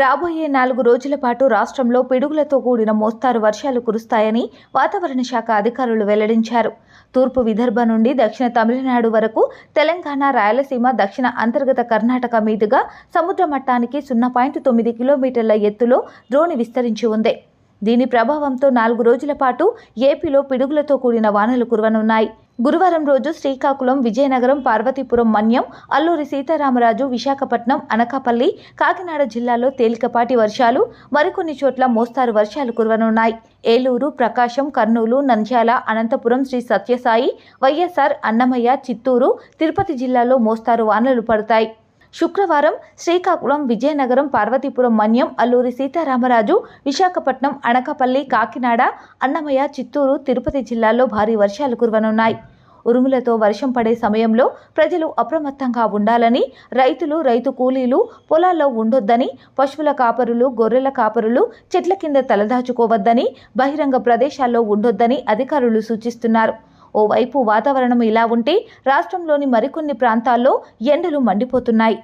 రాబోయే నాలుగు రోజుల పాటు రాష్ట్రంలో పిడుగులతో కూడిన మోస్తారు వర్షాలు కురుస్తాయని వాతావరణ శాఖ అధికారులు వెల్లడించారు. తూర్పు విదర్భ నుండి దక్షిణ తమిళనాడు వరకు తెలంగాణ రాయలసీమ దక్షిణ అంతర్గత కర్ణాటక మీదుగా సముద్ర మట్టానికి సున్నా పాయింట్ తొమ్మిది కిలోమీటర్ల ఎత్తులో ద్రోణి విస్తరించి ఉంది. దీని ప్రభావంతో నాలుగు రోజుల పాటు ఏపీలో పిడుగులతో కూడిన వానలు కురవనున్నాయి. గురువారం రోజు శ్రీకాకుళం విజయనగరం పార్వతీపురం మన్యం అల్లూరి సీతారామరాజు విశాఖపట్నం అనకాపల్లి కాకినాడ జిల్లాలో తేలికపాటి వర్షాలు మరికొన్ని చోట్ల మోస్తారు వర్షాలు కురవనున్నాయి. ఏలూరు ప్రకాశం కర్నూలు నంద్యాల అనంతపురం శ్రీ సత్యసాయి వైఎస్ఆర్ అన్నమయ్య చిత్తూరు తిరుపతి జిల్లాలో మోస్తారు వానలు పడతాయి. శుక్రవారం శ్రీకాకుళం విజయనగరం పార్వతీపురం మన్యం అల్లూరి సీతారామరాజు విశాఖపట్నం అనకాపల్లి కాకినాడ అన్నమయ్య చిత్తూరు తిరుపతి జిల్లాల్లో భారీ వర్షాలు కురవనున్నాయి. ఉరుములతో వర్షం పడే సమయంలో ప్రజలు అప్రమత్తంగా ఉండాలని రైతులు రైతు కూలీలు పొలాల్లో ఉండొద్దని పశువుల కాపరులు గొర్రెల కాపరులు చెట్ల కింద తలదాచుకోవద్దని బహిరంగ ప్రదేశాల్లో ఉండొద్దని అధికారులు సూచిస్తున్నారు. ఓవైపు వాతావరణం ఇలా ఉంటే రాష్ట్రంలోని మరికొన్ని ప్రాంతాల్లో ఎండలు మండిపోతున్నాయి.